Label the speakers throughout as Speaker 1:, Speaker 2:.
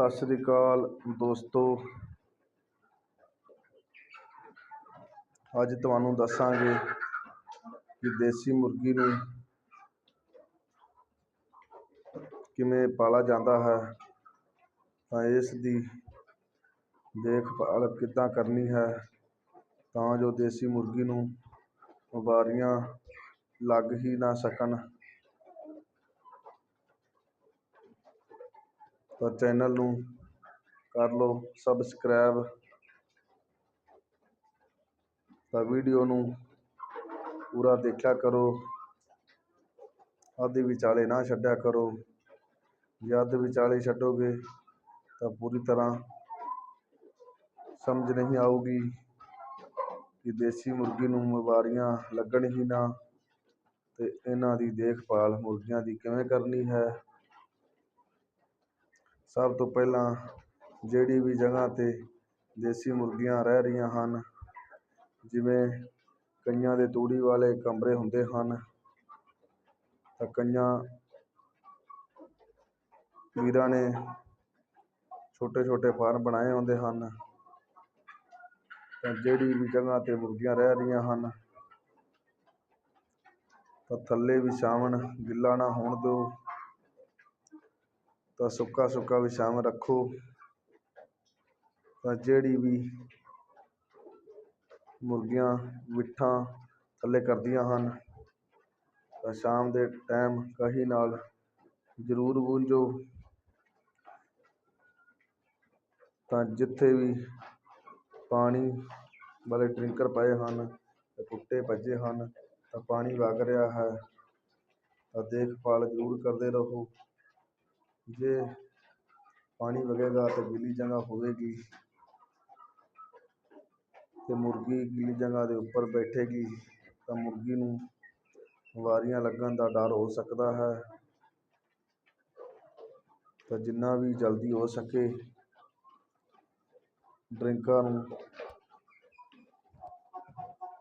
Speaker 1: ਸਤਿ ਸ਼੍ਰੀ ਅਕਾਲ ਦੋਸਤੋ। ਅੱਜ ਤੁਹਾਨੂੰ ਦੱਸਾਂਗੇ ਕਿ ਦੇਸੀ ਮੁਰਗੀ ਨੂੰ ਕਿਵੇਂ ਪਾਲਾ ਜਾਂਦਾ ਹੈ। ਤਾਂ ਇਸ ਦੀ ਦੇਖਭਾਲ ਕਿੱਦਾਂ ਕਰਨੀ ਹੈ, ਤਾਂ ਜੋ ਦੇਸੀ ਮੁਰਗੀ ਨੂੰ ਬਿਮਾਰੀਆਂ ਲੱਗ ਹੀ ਨਾ ਸਕਣ। ਤਾਂ ਚੈਨਲ ਨੂੰ ਕਰ ਲਓ ਸਬਸਕ੍ਰਾਈਬ ਤਾਂ ਵੀਡੀਓ ਨੂੰ ਪੂਰਾ ਦੇਖਿਆ ਕਰੋ। ਅੱਧ ਵਿਚਾਲੇ ਨਾ ਛੱਡਿਆ ਕਰੋ। ਜੇ ਅੱਧ ਵਿਚਾਲੇ ਛੱਡੋਗੇ ਤਾਂ ਪੂਰੀ ਤਰ੍ਹਾਂ ਸਮਝ ਨਹੀਂ ਆਊਗੀ ਕਿ ਦੇਸੀ ਮੁਰਗੀ ਨੂੰ ਬਿਮਾਰੀਆਂ ਲੱਗਣ ਹੀ ਨਾ ਅਤੇ ਇਹਨਾਂ ਦੀ ਦੇਖਭਾਲ ਮੁਰਗੀਆਂ ਦੀ ਕਿਵੇਂ ਕਰਨੀ ਹੈ। ਸਭ ਤੋਂ ਪਹਿਲਾਂ ਜਿਹੜੀ ਵੀ ਜਗ੍ਹਾ 'ਤੇ ਦੇਸੀ ਮੁਰਗੀਆਂ ਰਹਿ ਰਹੀਆਂ ਹਨ, ਜਿਵੇਂ ਕਈਆਂ ਦੇ ਤੂੜੀ ਵਾਲੇ ਕਮਰੇ ਹੁੰਦੇ ਹਨ, ਤਾਂ ਕਈਆਂ ਵੀਰਾਂ ਨੇ ਛੋਟੇ ਛੋਟੇ ਫਾਰਮ ਬਣਾਏ ਹੁੰਦੇ ਹਨ। ਤਾਂ ਜਿਹੜੀ ਵੀ ਜਗ੍ਹਾ 'ਤੇ ਮੁਰਗੀਆਂ ਰਹਿ ਰਹੀਆਂ ਹਨ, ਤਾਂ ਥੱਲੇ ਵਿਛਾਵਣ ਗਿੱਲਾ ਨਾ ਹੋਣ ਦਿਓ। ਤਾਂ ਸੁੱਕਾ ਸੁੱਕਾ ਵਿਛਾਵਣ ਰੱਖੋ। ਤਾਂ ਜਿਹੜੀ ਵੀ ਮੁਰਗੀਆਂ ਬਿੱਠਾਂ ਥੱਲੇ ਕਰਦੀਆਂ ਹਨ, ਤਾਂ ਸ਼ਾਮ ਦੇ ਟਾਈਮ ਕਹੀ ਨਾਲ ਜ਼ਰੂਰ ਬੂੰਝੋ। ਤਾਂ ਜਿੱਥੇ ਵੀ ਪਾਣੀ ਵਾਲੇ ਡਰਿੰਕਰ ਪਏ ਹਨ ਤੇ ਟੁੱਟੇ ਭੱਜੇ ਹਨ, ਤਾਂ ਪਾਣੀ ਵਗ ਰਿਹਾ ਹੈ। ਤਾਂ ਦੇਖਭਾਲ ਜ਼ਰੂਰ ਕਰਦੇ ਰਹੋ। ਜੇ ਪਾਣੀ ਵਗੇਗਾ ਤਾਂ ਗਿੱਲੀ ਜਗ੍ਹਾ ਹੋਵੇਗੀ ਅਤੇ ਮੁਰਗੀ ਗਿੱਲੀ ਜਗ੍ਹਾ ਦੇ ਉੱਪਰ ਬੈਠੇਗੀ, ਤਾਂ ਮੁਰਗੀ ਨੂੰ ਵਾਰੀਆਂ ਲੱਗਣ ਦਾ ਡਰ ਹੋ ਸਕਦਾ ਹੈ। ਤਾਂ ਜਿੰਨਾ ਵੀ ਜਲਦੀ ਹੋ ਸਕੇ ਡਰਿੰਕਾਂ ਨੂੰ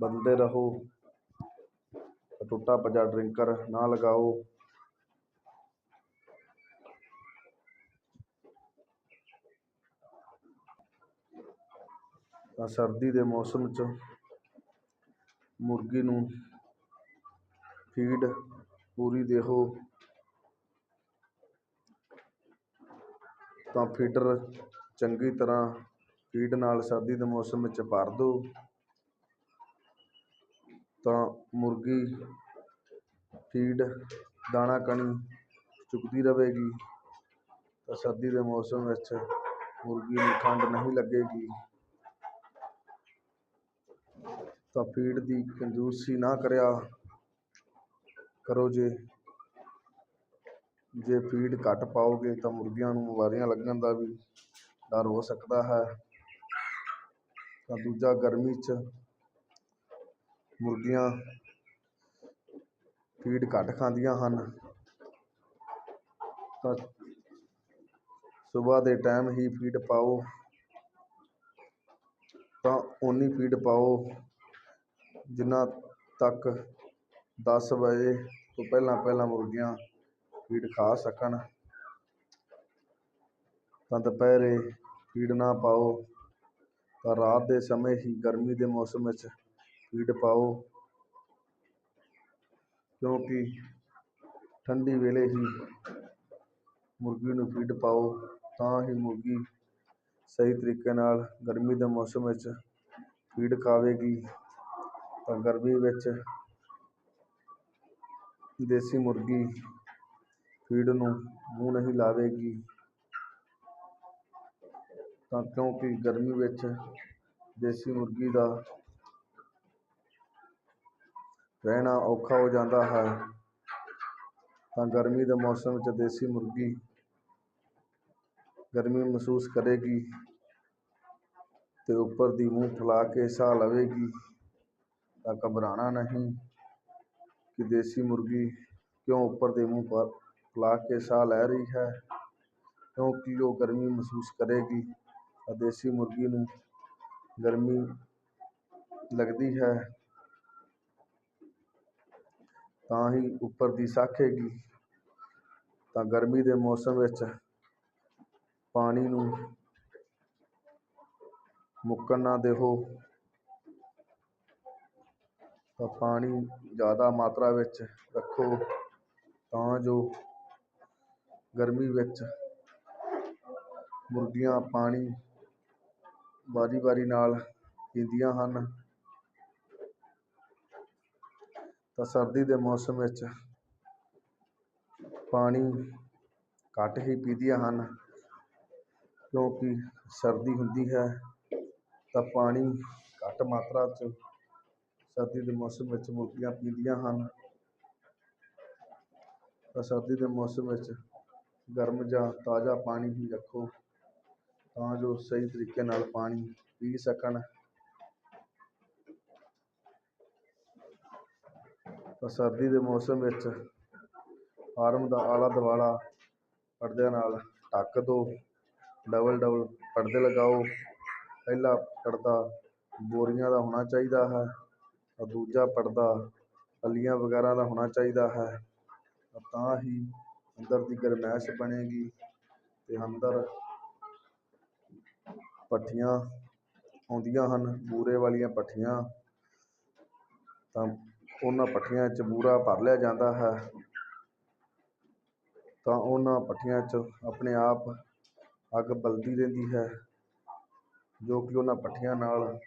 Speaker 1: ਬਦਲਦੇ ਰਹੋ। ਟੁੱਟਾ ਭੱਜਾ ਡਰਿੰਕਰ ਨਾ ਲਗਾਓ। ਤਾਂ ਸਰਦੀ ਦੇ ਮੌਸਮ 'ਚ ਮੁਰਗੀ ਨੂੰ ਫੀਡ ਪੂਰੀ ਦਿਓ ਤਾਂ ਫੀਡਰ ਚੰਗੀ ਤਰ੍ਹਾਂ ਫੀਡ ਨਾਲ ਸਰਦੀ ਦੇ ਮੌਸਮ ਵਿੱਚ ਭਰ ਦਿਓ ਤਾਂ ਮੁਰਗੀ ਫੀਡ ਦਾਣਾ ਕਣੀ ਚੁਗਦੀ ਰਹੇਗੀ। ਤਾਂ ਸਰਦੀ ਦੇ ਮੌਸਮ ਵਿੱਚ ਮੁਰਗੀ ਨੂੰ ਠੰਡ ਨਹੀਂ ਲੱਗੇਗੀ। ਤਾਂ ਫੀਡ ਦੀ ਕੰਜੂਸੀ ਨਾ ਕਰਿਆ ਕਰੋ ਜੇ। ਜੇ ਫੀਡ ਘੱਟ ਪਾਓਗੇ ਤਾਂ ਮੁਰਗੀਆਂ ਨੂੰ ਬਿਮਾਰੀਆਂ ਲੱਗਣ ਦਾ ਵੀ ਡਰ ਹੋ ਸਕਦਾ ਹੈ। ਤਾਂ ਦੂਜਾ ਗਰਮੀ 'ਚ ਮੁਰਗੀਆਂ ਫੀਡ ਘੱਟ ਖਾਂਦੀਆਂ ਹਨ। ਤਾਂ ਸੁਬਹ ਦੇ ਟਾਈਮ ਹੀ ਫੀਡ ਪਾਓ। ਤਾਂ ਓਨੀ ਫੀਡ ਪਾਓ ਜਿੰਨਾ ਤੱਕ ਦਸ ਵਜੇ ਤੋਂ ਪਹਿਲਾਂ ਪਹਿਲਾਂ ਮੁਰਗੀਆਂ ਫੀਡ ਖਾ ਸਕਣ, ਤਾਂ ਦੁਪਹਿਰੇ ਫੀਡ ਨਾ ਪਾਓ, ਤਾਂ ਰਾਤ ਦੇ ਸਮੇਂ ਹੀ ਗਰਮੀ ਦੇ ਮੌਸਮ ਵਿੱਚ ਫੀਡ ਪਾਓ, ਕਿਉਂਕਿ ਠੰਡੀ ਵੇਲੇ ਹੀ ਮੁਰਗੀ ਨੂੰ ਫੀਡ ਪਾਓ, ਤਾਂ ਹੀ ਮੁਰਗੀ ਸਹੀ ਤਰੀਕੇ ਨਾਲ ਗਰਮੀ ਦੇ ਮੌਸਮ ਵਿੱਚ ਫੀਡ ਖਾਵੇਗੀ। ਤਾਂ ਗਰਮੀ ਵਿੱਚ ਦੇਸੀ ਮੁਰਗੀ ਫੀਡ ਨੂੰ ਮੂੰਹ ਨਹੀਂ ਲਾਵੇਗੀ। ਤਾਂ ਕਿਉਂਕਿ ਗਰਮੀ ਵਿੱਚ ਦੇਸੀ ਮੁਰਗੀ ਦਾ ਰਹਿਣਾ ਔਖਾ ਹੋ ਜਾਂਦਾ ਹੈ, ਤਾਂ ਗਰਮੀ ਦੇ ਮੌਸਮ ਵਿੱਚ ਦੇਸੀ ਮੁਰਗੀ ਗਰਮੀ ਮਹਿਸੂਸ ਕਰੇਗੀ ਤੇ ਉੱਪਰ ਦੀ ਮੂੰਹ ਫੁਲਾ ਕੇ ਸਾਹ ਲਵੇਗੀ। ਤਾਂ ਘਬਰਾਉਣਾ ਨਹੀਂ ਕਿ ਦੇਸੀ ਮੁਰਗੀ ਕਿਉਂ ਉੱਪਰ ਦੇ ਮੂੰਹ ਪਰ ਫੁਲਾ ਕੇ ਸਾਹ ਲੈ ਰਹੀ ਹੈ? ਕਿਉਂਕਿ ਉਹ ਗਰਮੀ ਮਹਿਸੂਸ ਕਰੇਗੀ? ਤਾਂ ਦੇਸੀ ਮੁਰਗੀ ਨੂੰ ਗਰਮੀ ਲੱਗਦੀ ਹੈ, ਤਾਂ ਹੀ ਉੱਪਰ ਦੀ ਸਾਖੇਗੀ। ਤਾਂ ਗਰਮੀ ਦੇ ਮੌਸਮ ਵਿੱਚ ਪਾਣੀ ਨੂੰ ਮੁੱਕਣ ਨਾ ਦੇਵੋ। ਤਾਂ ਪਾਣੀ ਜ਼ਿਆਦਾ ਮਾਤਰਾ ਵਿੱਚ ਰੱਖੋ ਤਾਂ ਜੋ ਗਰਮੀ ਵਿੱਚ ਮੁਰਗੀਆਂ ਪਾਣੀ ਵਾਰੀ ਵਾਰੀ ਨਾਲ ਪੀਂਦੀਆਂ ਹਨ। ਤਾਂ ਸਰਦੀ ਦੇ ਮੌਸਮ ਵਿੱਚ ਪਾਣੀ ਘੱਟ ਹੀ ਪੀਂਦੀਆਂ ਹਨ ਕਿਉਂਕਿ ਸਰਦੀ ਹੁੰਦੀ ਹੈ ਤਾਂ ਪਾਣੀ ਘੱਟ ਮਾਤਰਾ 'ਚ ਸਰਦੀ ਦੇ ਮੌਸਮ ਵਿੱਚ ਮੁਰਗੀਆਂ ਪੀਂਦੀਆਂ ਹਨ। ਤਾਂ ਸਰਦੀ ਦੇ ਮੌਸਮ ਵਿੱਚ ਗਰਮ ਜਾਂ ਤਾਜ਼ਾ ਪਾਣੀ ਹੀ ਰੱਖੋ, ਤਾਂ ਜੋ ਸਹੀ ਤਰੀਕੇ ਨਾਲ ਪਾਣੀ ਪੀ ਸਕਣ। ਤਾਂ ਸਰਦੀ ਦੇ ਮੌਸਮ ਵਿੱਚ ਫਾਰਮ ਦਾ ਆਲਾ ਦੁਆਲਾ ਪਰਦਿਆਂ ਨਾਲ ਢੱਕ ਦਿਓ ਡਬਲ ਡਬਲ ਪਰਦੇ ਲਗਾਓ। ਪਹਿਲਾ ਪਰਦਾ ਬੋਰੀਆਂ ਦਾ ਹੋਣਾ ਚਾਹੀਦਾ ਹੈ। ਦੂਜਾ ਪਰਦਾ ਫੱਲੀਆਂ ਵਗੈਰਾ ਦਾ ਹੋਣਾ ਚਾਹੀਦਾ ਹੈ। ਤਾਂ ਹੀ ਅੰਦਰ ਦੀ ਗਰਮੈਸ਼ ਬਣੇਗੀ ਅਤੇ ਅੰਦਰ ਭੱਠੀਆਂ ਆਉਂਦੀਆਂ ਹਨ, ਬੂਰੇ ਵਾਲੀਆਂ ਭੱਠੀਆਂ ਤਾਂ ਉਹਨਾਂ ਭੱਠੀਆਂ 'ਚ ਬੂਰਾ ਭਰ ਲਿਆ ਜਾਂਦਾ ਹੈ। ਤਾਂ ਉਹਨਾਂ ਭੱਠੀਆਂ 'ਚ ਆਪਣੇ ਆਪ ਅੱਗ ਬਲਦੀ ਰਹਿੰਦੀ ਹੈ, ਜੋ ਕਿ ਉਹਨਾਂ ਭੱਠੀਆਂ ਨਾਲ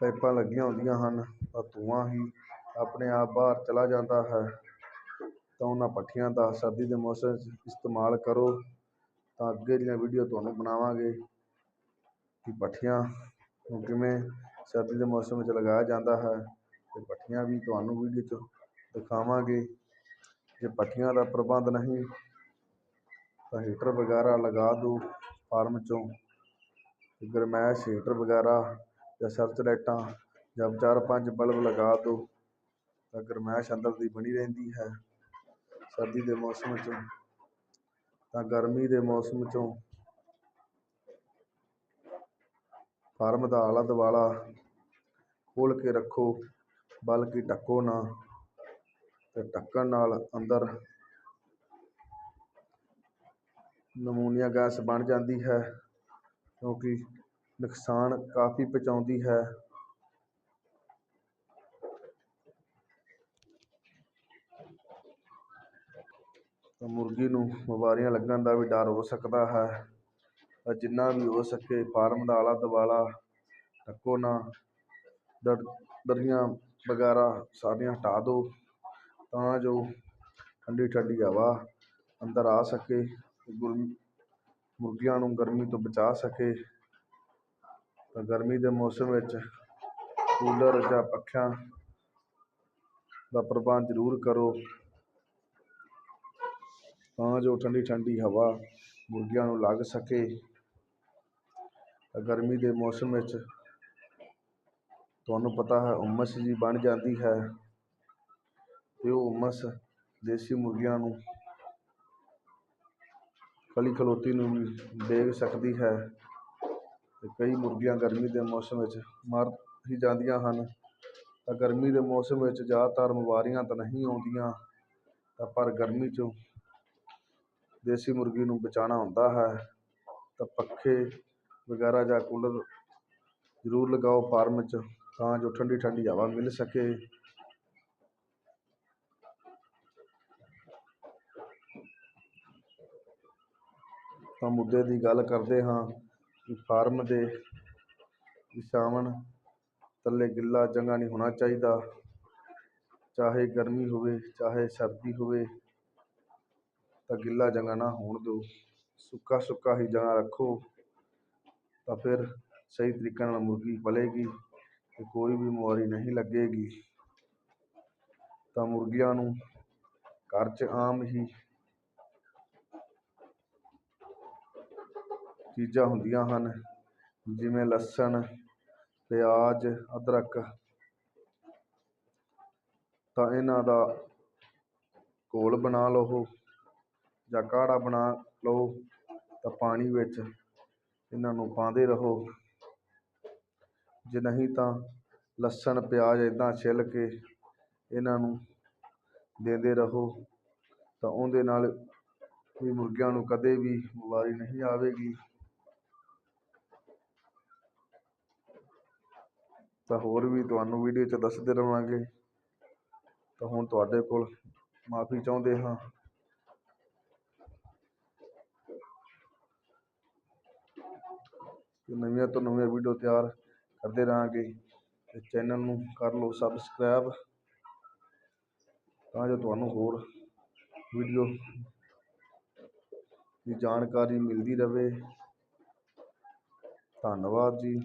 Speaker 1: ਪਾਈਪਾਂ ਲੱਗੀਆਂ ਹੁੰਦੀਆਂ ਹਨ, ਤਾਂ ਧੂੰਆਂ ਹੀ ਆਪਣੇ ਆਪ ਬਾਹਰ ਚਲਾ ਜਾਂਦਾ ਹੈ। ਤਾਂ ਉਹਨਾਂ ਭੱਠੀਆਂ ਦਾ ਸਰਦੀ ਦੇ ਮੌਸਮ 'ਚ ਇਸਤੇਮਾਲ ਕਰੋ, ਤਾਂ ਅੱਗੇ ਦੀਆਂ ਵੀਡੀਓ ਤੁਹਾਨੂੰ ਬਣਾਵਾਂਗੇ ਕਿ ਭੱਠੀਆਂ ਨੂੰ ਕਿਵੇਂ ਸਰਦੀ ਦੇ ਮੌਸਮ ਵਿੱਚ ਲਗਾਇਆ ਜਾਂਦਾ ਹੈ। ਅਤੇ ਭੱਠੀਆਂ ਵੀ ਤੁਹਾਨੂੰ ਵੀਡੀਓ 'ਚ ਦਿਖਾਵਾਂਗੇ। ਜੇ ਭੱਠੀਆਂ ਦਾ ਪ੍ਰਬੰਧ ਨਹੀਂ, ਤਾਂ ਹੀਟਰ ਵਗੈਰਾ ਲਗਾ ਦਿਓ ਫਾਰਮ 'ਚੋਂ। ਗਰਮੈਸ਼ ਹੀਟਰ ਵਗੈਰਾ ਜਾਂ ਸਰਚ ਲਾਈਟਾਂ ਜਾਂ ਚਾਰ ਪੰਜ ਬਲਬ ਲਗਾ ਦਿਓ ਤਾਂ ਗਰਮੈਸ਼ ਅੰਦਰ ਦੀ ਬਣੀ ਰਹਿੰਦੀ ਹੈ। ਸਰਦੀ ਦੇ ਮੌਸਮ 'ਚ ਤਾਂ ਗਰਮੀ ਦੇ ਮੌਸਮ 'ਚੋਂ ਫਾਰਮ ਦਾ ਆਲਾ ਦੁਆਲਾ ਖੋਲ੍ਹ ਕੇ ਰੱਖੋ, ਬਲਕਿ ਢੱਕੋ ਨਾ ਅਤੇ ਢੱਕਣ ਨਾਲ ਅੰਦਰ ਨਮੂਨੀਆ ਗੈਸ ਬਣ ਜਾਂਦੀ ਹੈ, ਕਿਉਂਕਿ ਨੁਕਸਾਨ ਕਾਫੀ ਪਹੁੰਚਾਉਂਦੀ ਹੈ। ਤਾਂ ਮੁਰਗੀ ਨੂੰ ਬਿਮਾਰੀਆਂ ਲੱਗਣ ਦਾ ਵੀ ਡਰ ਹੋ ਸਕਦਾ ਹੈ। ਤਾਂ ਜਿੰਨਾ ਵੀ ਹੋ ਸਕੇ ਫਾਰਮ ਦਾ ਆਲਾ ਦੁਆਲਾ ਢੱਕੋ ਨਾ। ਦਰ ਦਰੀਆਂ ਵਗੈਰਾ ਸਾਰੀਆਂ ਹਟਾ ਦਿਓ। ਤਾਂ ਜੋ ਠੰਡੀ ਠੰਡੀ ਹਵਾ ਅੰਦਰ ਆ ਸਕੇ ਮੁਰਗੀਆਂ ਨੂੰ ਗਰਮੀ ਤੋਂ ਬਚਾ ਸਕੇ। ਤਾਂ ਗਰਮੀ ਦੇ ਮੌਸਮ ਵਿੱਚ ਕੂਲਰ ਜਾਂ ਪੱਖਿਆਂ ਦਾ ਪ੍ਰਬੰਧ ਜ਼ਰੂਰ ਕਰੋ। ਤਾਂ ਜੋ ਠੰਡੀ ਠੰਡੀ ਹਵਾ ਮੁਰਗੀਆਂ ਨੂੰ ਲੱਗ ਸਕੇ। ਗਰਮੀ ਦੇ ਮੌਸਮ ਵਿੱਚ ਤੁਹਾਨੂੰ ਪਤਾ ਹੈ, ਉਮਸ ਜਿਹੀ ਬਣ ਜਾਂਦੀ ਹੈ ਅਤੇ ਉਹ ਉਮਸ ਦੇਸੀ ਮੁਰਗੀਆਂ ਨੂੰ ਕਲੀ ਖਲੋਤੀ ਨੂੰ ਵੀ ਦੇਖ ਸਕਦੀ ਹੈ। ਅਤੇ ਕਈ ਮੁਰਗੀਆਂ ਗਰਮੀ ਦੇ ਮੌਸਮ ਵਿੱਚ ਮਰ ਹੀ ਜਾਂਦੀਆਂ ਹਨ। ਤਾਂ ਗਰਮੀ ਦੇ ਮੌਸਮ ਵਿੱਚ ਜ਼ਿਆਦਾਤਰ ਬਿਮਾਰੀਆਂ ਤਾਂ ਨਹੀਂ ਆਉਂਦੀਆਂ, ਤਾਂ ਪਰ ਗਰਮੀ 'ਚੋਂ ਦੇਸੀ ਮੁਰਗੀ ਨੂੰ ਬਚਾਉਣਾ ਹੁੰਦਾ ਹੈ। ਤਾਂ ਪੱਖੇ ਵਗੈਰਾ ਜਾਂ ਕੂਲਰ ਜ਼ਰੂਰ ਲਗਾਓ ਫਾਰਮ 'ਚ, ਤਾਂ ਜੋ ਠੰਡੀ ਠੰਡੀ ਹਵਾ ਮਿਲ ਸਕੇ। ਤਾਂ ਮੁੱਦੇ ਦੀ ਗੱਲ ਕਰਦੇ ਹਾਂ। ਫਾਰਮ ਦੇ ਵਿਛਾਵਣ ਥੱਲੇ ਗਿੱਲਾ ਜੰਗਾ ਨਹੀਂ ਹੋਣਾ ਚਾਹੀਦਾ। ਚਾਹੇ ਗਰਮੀ ਹੋਵੇ, ਚਾਹੇ ਸਰਦੀ ਹੋਵੇ, ਤਾਂ ਗਿੱਲਾ ਜੰਗਾ ਨਾ ਹੋਣ ਦਿਓ। ਸੁੱਕਾ ਸੁੱਕਾ ਹੀ ਜਗ੍ਹਾ ਰੱਖੋ, ਤਾਂ ਫਿਰ ਸਹੀ ਤਰੀਕੇ ਨਾਲ ਮੁਰਗੀ ਪਲੇਗੀ ਅਤੇ ਕੋਈ ਵੀ ਬਿਮਾਰੀ ਨਹੀਂ ਲੱਗੇਗੀ। ਤਾਂ ਮੁਰਗੀਆਂ ਨੂੰ ਘਰ 'ਚ ਆਮ ਹੀ ਚੀਜ਼ਾਂ ਹੁੰਦੀਆਂ ਹਨ, ਜਿਵੇਂ ਲਸਣ, ਪਿਆਜ਼, ਅਦਰਕ। ਤਾਂ ਇਹਨਾਂ ਦਾ ਘੋਲ ਬਣਾ ਲਵੋ ਜਾਂ ਕਾੜ੍ਹਾ ਬਣਾ ਲਓ, ਤਾਂ ਪਾਣੀ ਵਿੱਚ ਇਹਨਾਂ ਨੂੰ ਪਾਉਂਦੇ ਰਹੋ। ਜੇ ਨਹੀਂ ਤਾਂ ਲਸਣ, ਪਿਆਜ਼ ਇੱਦਾਂ ਛਿੱਲ ਕੇ ਇਹਨਾਂ ਨੂੰ ਦਿੰਦੇ ਰਹੋ, ਤਾਂ ਉਹਦੇ ਨਾਲ ਵੀ ਮੁਰਗਿਆਂ ਨੂੰ ਕਦੇ ਵੀ ਬਿਮਾਰੀ ਨਹੀਂ ਆਵੇਗੀ। ਤਾਂ ਹੋਰ ਵੀ ਤੁਹਾਨੂੰ ਵੀਡੀਓ 'ਚ ਦੱਸਦੇ ਰਹਾਂਗੇ ਤਾਂ ਹੁਣ ਤੁਹਾਡੇ ਕੋਲ ਮਾਫੀ ਚਾਹੁੰਦੇ ਹਾਂ। ਨਵੀਆਂ ਤੋਂ ਨਵੀਆਂ ਵੀਡੀਓ ਤਿਆਰ ਕਰਦੇ ਰਹਾਂਗੇ ਤੇ ਚੈਨਲ ਨੂੰ ਕਰ ਲਓ ਸਬਸਕ੍ਰਾਈਬ। ਤਾਂ ਜੋ ਤੁਹਾਨੂੰ ਹੋਰ ਵੀਡੀਓ ਦੀ ਜਾਣਕਾਰੀ ਮਿਲਦੀ ਰਹੇ। ਧੰਨਵਾਦ ਜੀ।